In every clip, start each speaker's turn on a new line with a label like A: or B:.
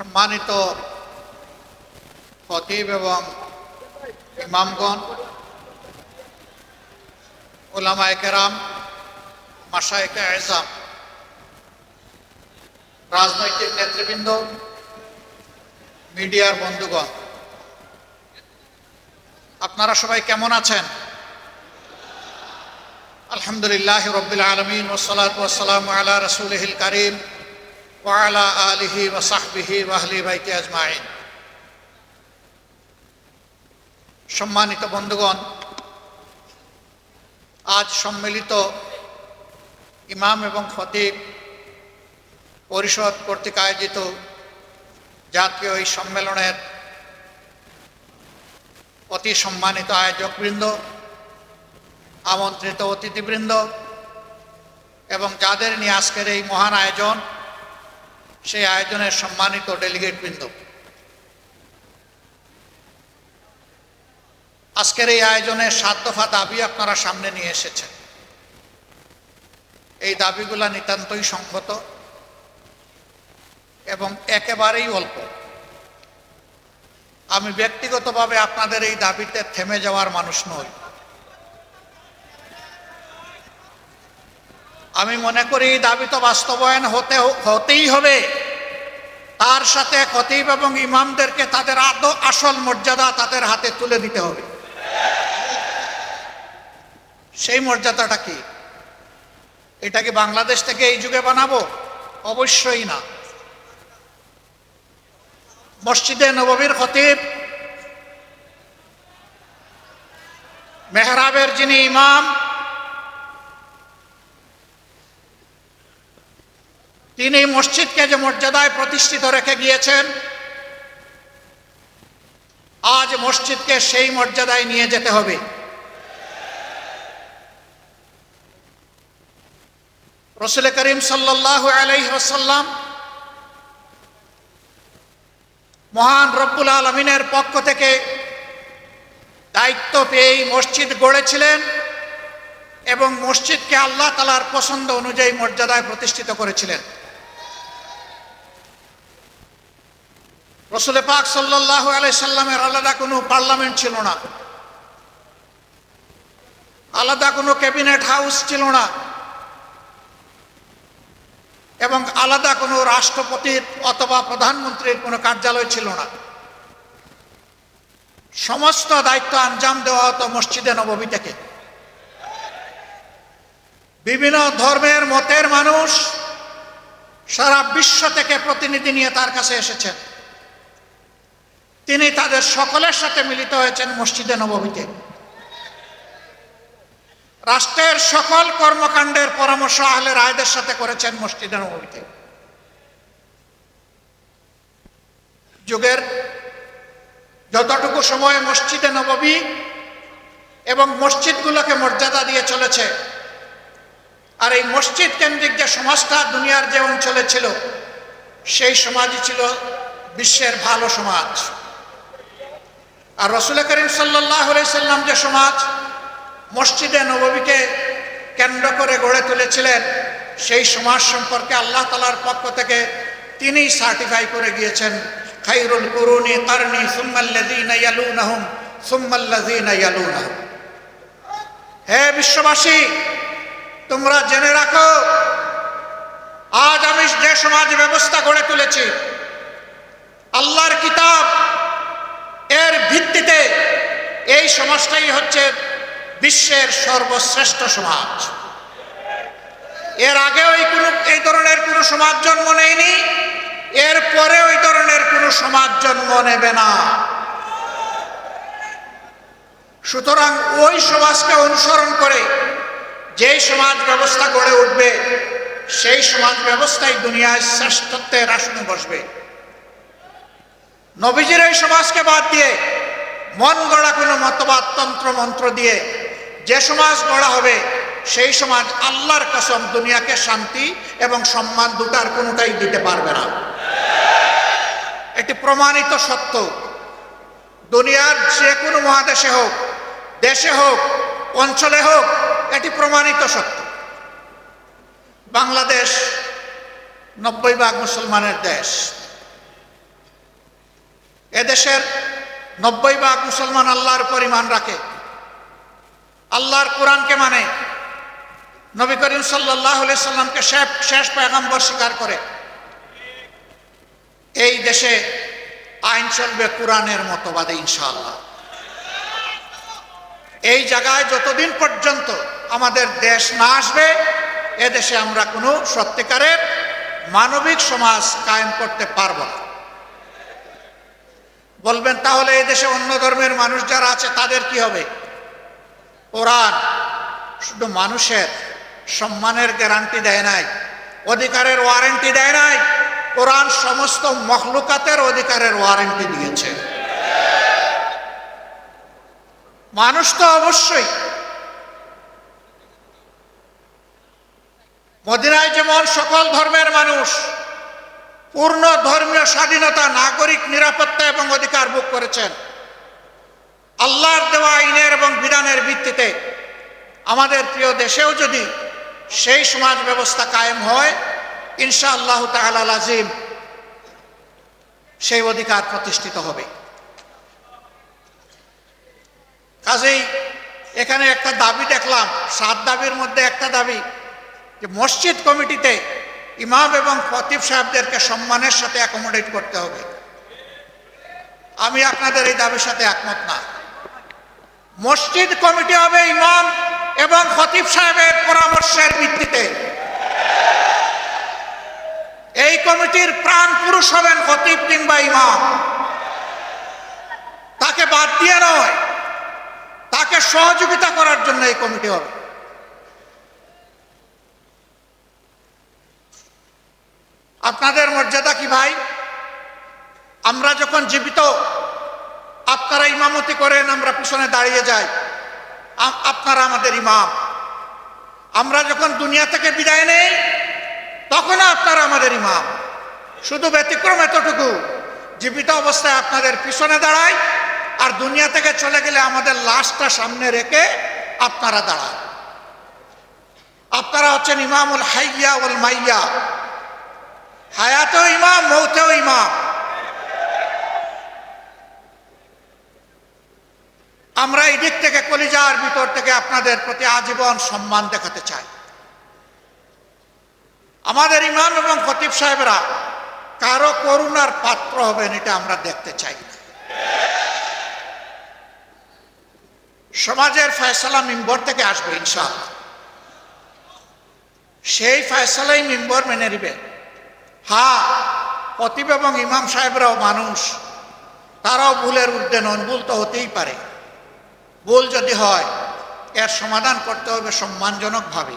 A: সম্মানিত খতিব এবং ইমামগণ ওলামায় কেরাম মাসায়কে এজাম রাজনৈতিক নেতৃবৃন্দ, মিডিয়ার বন্ধুগণ, আপনারা সবাই কেমন আছেন? আলহামদুলিল্লাহ রবিল আলমিন ওসলাত ওসালাম আলা রসুলহিল করিম। ওয়ালা আলিহি ওসাহবিহি ওয়াহলি বাইতে আজমাইন। সম্মানিত বন্ধুগণ, আজ সম্মিলিত ইমাম এবং খতিব পরিষদ কর্তৃক আয়োজিত জাতীয় এই সম্মেলনের অতি সম্মানিত আয়োজকবৃন্দ, আমন্ত্রিত অতিথিবৃন্দ এবং যাদের নিয়ে আজকের এই মহান আয়োজন সেই আয়োজনের সম্মানিত ডেলিগেটবৃন্দ আজকের এই আয়োজনের সাত দফা দাবি আপনারা সামনে নিয়ে এসেছেন। এই দাবিগুলা নিতান্তই সংহত এবং একেবারেই অল্প। আমি ব্যক্তিগতভাবে আপনাদের এই দাবিতে থেমে যাওয়ার মানুষ নই। আমি মনে করি দাবি তো বাস্তবায়ন হতে হতেই হবে। তার সাথে খতিব এবং ইমামদেরকে তাদের আদ আসল মর্যাদা তাদের হাতে তুলে দিতে হবে। সেই মর্যাদাটা কি? এটা কি বাংলাদেশ থেকে এই যুগে বানাবো? অবশ্যই না। মসজিদে নববীর খতিব, মেহরাবের যিনি ইমাম তিনি মসজিদকে যে মর্যাদায় প্রতিষ্ঠিত রেখে গিয়েছেন, আজ মসজিদকে সেই মর্যাদায় নিয়ে যেতে হবে। রসুল করিম সাল্লাহ আলাইসাল্লাম মহান রব্বুল আলমিনের পক্ষ থেকে দায়িত্ব পেয়েই মসজিদ গড়েছিলেন এবং মসজিদকে আল্লাহ তালার পছন্দ অনুযায়ী মর্যাদায় প্রতিষ্ঠিত করেছিলেন। রসুল পাক সাল্লাহ আলাই সাল্লামের আলাদা কোনো পার্লামেন্ট ছিল না। আলাদা কোনো ক্যাবিনেট হাউস ছিল না। এবং আলাদা কোনো রাষ্ট্রপতির অথবা প্রধানমন্ত্রীর কোনো কার্যালয় ছিল না। সমস্ত দায়িত্ব আঞ্জাম দেওয়া হতো মসজিদে নবমী থেকে। বিভিন্ন ধর্মের মতের মানুষ সারা বিশ্ব থেকে প্রতিনিধি নিয়ে তার কাছে এসেছেন। তিনি তাদের সকলের সাথে মিলিত হয়েছেন মসজিদে নবমীতে। রাষ্ট্রের সকল কর্মকাণ্ডের পরামর্শ আহলে রায়দের সাথে করেছেন মসজিদে নবমীতে। যুগের যতটুকু সময় মসজিদে নবমী এবং মসজিদগুলোকে মর্যাদা দিয়ে চলেছে, আর এই মসজিদ কেন্দ্রিক যে সমাজটা দুনিয়ার যে অঞ্চলে ছিল, সেই সমাজই ছিল বিশ্বের ভালো সমাজ। আর রসুল করিম সাল্লাহ সাল্লাম যে সমাজ, মসজিদে নবমীকে কেন্দ্র করে গড়ে তুলেছিলেন, সেই সমাজ সম্পর্কে আল্লাহ তালার পক্ষ থেকে তিনি সার্টিফাই করে গিয়েছেন, খাইরুল কুরুনি ইয়ালুনাহুম, সুম্মাল্লাযীনা ইয়ালুনাহুম। হে বিশ্ববাসী, তোমরা জেনে রাখো, আজ আমি যে সমাজ ব্যবস্থা গড়ে তুলেছি, আল্লাহর কিতাব এর ভিত্তিতে এই সমাজটাই হচ্ছে বিশ্বের সর্বশ্রেষ্ঠ সমাজ। এর আগে ওই কোনো, এই ধরনের কোনো সমাজ জন্ম নেয়নি, এর পরে ওই ধরনের কোনো সমাজ জন্ম নেবে না। সুতরাং ওই সমাজকে অনুসরণ করে যেই সমাজ ব্যবস্থা গড়ে উঠবে, সেই সমাজ ব্যবস্থায় দুনিয়ায় শ্রেষ্ঠত্বের আসনে বসবে। নবীজির এই সমাজকে বাদ দিয়ে মন গড়া কোনো মতবাদ, তন্ত্র, মন্ত্র দিয়ে যে সমাজ গড়া হবে, সেই সমাজ আল্লাহর কসম দুনিয়াকে শান্তি এবং সম্মান দুটার কোনোটাই দিতে পারবে না। এটি প্রমাণিত সত্য, দুনিয়ার যে কোনো মহাদেশে হোক, দেশে হোক, অঞ্চলে হোক, এটি প্রমাণিত সত্য। বাংলাদেশ নব্বই ভাগ মুসলমানের দেশ। এদেশের নব্বই ভাগ মুসলমান আল্লাহর পরিমাণ রাখে। আল্লাহর কোরআনকে মানে নবী করিম সাল্লাহ সাল্লামকে শেষ শেষ পেগাম্বর স্বীকার করে। এই দেশে আইন চলবে কোরআনের মতবাদে ইনশাআল্লাহ। এই জায়গায় যতদিন পর্যন্ত আমাদের দেশ না আসবে এদেশে আমরা কোনো সত্যিকারের মানবিক সমাজ কায়েম করতে পারব না। বলবেন, তাহলে এই দেশে অন্য ধর্মের মানুষ যারা আছে, তাদের কি হবে? কোরআন শুধু মানুষের সম্মানের গ্যারান্টি দেয় নাই, অধিকারের ওয়ারেন্টি দেয় নাই, কোরআন সমস্ত মখলুকাতের অধিকারের ওয়ারেন্টি দিয়েছে। মানুষ তো অবশ্যই মদিনায় যেমন সকল ধর্মের মানুষ পূর্ণ ধর্মীয় স্বাধীনতা, নাগরিক নিরাপত্তা এবং অধিকার ভোগ করেছেন। আল্লাহর দেওয়া আইনের এবং বিধানের ভিত্তিতে আমাদের প্রিয় দেশেও যদি সেই সমাজ ব্যবস্থা কায়েম হয় ইনশা আল্লাহ তাল আজিম সেই অধিকার প্রতিষ্ঠিত হবে। কাজেই এখানে একটা দাবি দেখলাম, সাত দাবির মধ্যে একটা দাবি যে মসজিদ কমিটিতে ইমাম এবং ফতিব সাহেবদেরকে সম্মানের সাথে অ্যাকোমোডেট করতে হবে। আমি আপনাদের এই দাবির সাথে একমত না। মসজিদ কমিটি হবে ইমাম এবং খতিব সাহেবের পরামর্শের ভিত্তিতে। এই কমিটির প্রাণ পুরুষ হবেন খতিব কিংবা ইমাম। তাকে বাদ দিয়ে নয়, তাকে সহযোগিতা করার জন্য এই কমিটি হবে। আপনাদের মর্যাদা কি ভাই? আমরা যখন জীবিত, আপনারা ইমামতি করেন, আমরা পিছনে দাঁড়িয়ে যাই। আপনারা আমাদের ইমাম। আমরা যখন দুনিয়া থেকে বিদায় নেই, তখনও আপনারা আমাদের ইমাম। শুধু ব্যতিক্রম এতটুকু, জীবিত অবস্থায় আপনাদের পিছনে দাঁড়ায় আর দুনিয়া থেকে চলে গেলে আমাদের লাশটা সামনে রেখে আপনারা দাঁড়ান। আপনারা হচ্ছেন ইমামুল হাইয়া উল মাইয়া। হায়াতেও ইমাম, মৌতেও ইমাম। আমরা এই দিক থেকে, কলিজার ভিতর থেকে আপনাদের প্রতি আজীবন সম্মান দেখাতে চাই। আমাদের ইমাম এবং ফতিব সাহেবরা কারও করুণার পাত্র হবেন এটা আমরা দেখতে চাই সমাজের ফয়সালা মিম্বর থেকে আসবে, ইনশাআল্লাহ। সেই ফয়সালাই মিম্বর মেনে নিবে। হ্যাঁ কতিব এবং ইমাম সাহেবরাও মানুষ। তারাও ভুলের ঊর্ধ্বে নন, ভুল তো হতেই পারে। ভুল যদি হয়, এর সমাধান করতে হবে সম্মানজনকভাবে।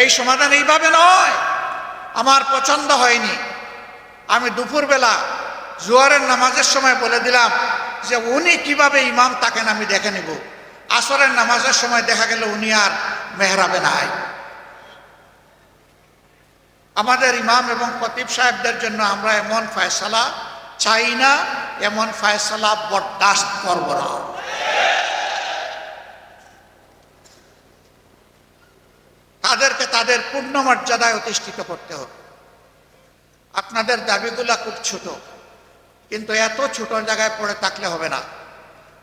A: এই সমাধান এইভাবে নয়, আমার পছন্দ হয়নি। আমি দুপুরবেলা জোয়ারের নামাজের সময় বলে দিলাম যে, উনি কীভাবে ইমাম তাকেন আমি দেখে নেব। আসরের নামাজের সময় দেখা গেল উনি আর মেহরাবে নাই। আমাদের ইমাম এবং কতিব সাহেবদের জন্য আমরা এমন ফয়সালা চাই না, এমন ফয়সালা বরদাস্ত করব না। তাদেরকে তাদের পূর্ণ মর্যাদায় অধিষ্ঠিত করতে হবে। আপনাদের দাবিগুলা খুব ছোট, কিন্তু এত ছোট জায়গায় পড়ে থাকলে হবে না।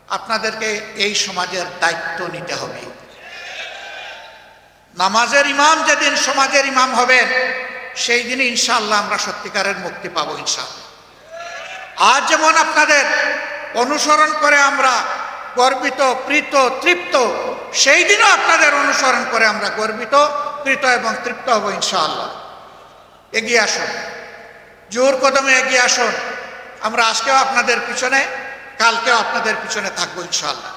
A: আপনাদেরকে এই সমাজের দায়িত্ব নিতে হবে। নামাজের ইমাম যেদিন সমাজের ইমাম হবেন সেই দিনে ইনশাআল্লাহ আমরা সত্যিকারের মুক্তি পাবো ইনশাআল্লাহ। আজ যেমন আপনাদের অনুসরণ করে আমরা গর্বিত, প্রীত, তৃপ্ত, সেই দিনও আপনাদের অনুসরণ করে আমরা গর্বিত, প্রীত এবং তৃপ্ত হব ইনশাআল্লাহ। এগিয়ে আসুন। জোর কদমে এগিয়ে আসুন। আমরা আজকেও আপনাদের পিছনে, কালকেও আপনাদের পিছনে থাকব ইনশাআল্লাহ।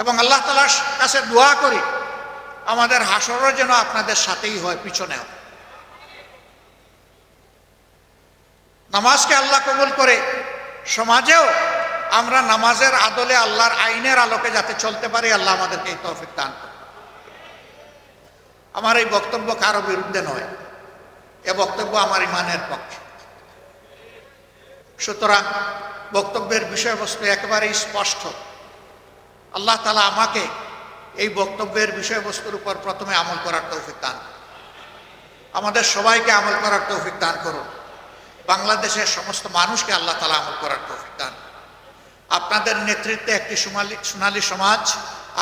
A: এবং আল্লাহ তালার কাছে দোয়া করি, আমাদের হাসরও যেন আপনাদের সাথেই হয়, পিছনেও। নামাজকে আল্লাহ কবুল করে। সমাজেও আমরা নামাজের আদলে আল্লাহর আইনের আলোকে যাতে চলতে পারি, আল্লাহ আমাদেরকে এই তৌফিক দান আমার এই বক্তব্য কারও বিরুদ্ধে নয়। এ বক্তব্য আমার ইমানের পক্ষে। সুতরাং বক্তব্যের বিষয়বস্তু একেবারেই স্পষ্ট। আল্লাহ তালা আমাকে এই বক্তব্যের বিষয়বস্তুর উপর প্রথমে আমল করার তৌফিক দান আমাদের সবাইকে আমল করার তৌফিক দান করুন। বাংলাদেশের সমস্ত মানুষকে আল্লাহ তালা আমল করার তৌফিক দান। আপনাদের নেতৃত্বে একটি সোনালি সোনালী সমাজ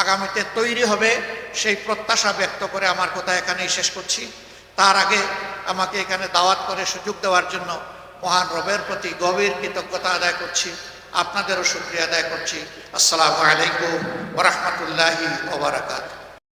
A: আগামীতে তৈরি হবে, সেই প্রত্যাশা ব্যক্ত করে আমার কথা এখানেই শেষ করছি। তার আগে আমাকে এখানে দাওয়াত করে সুযোগ দেওয়ার জন্য মহান রবের প্রতি গভীর কৃতজ্ঞতা আদায় করছি, আপনাদেরও শুক্রিয়া আদায় করছি। আসসালামু আলাইকুম ওরহমতুল্লাহি ওবরাকাত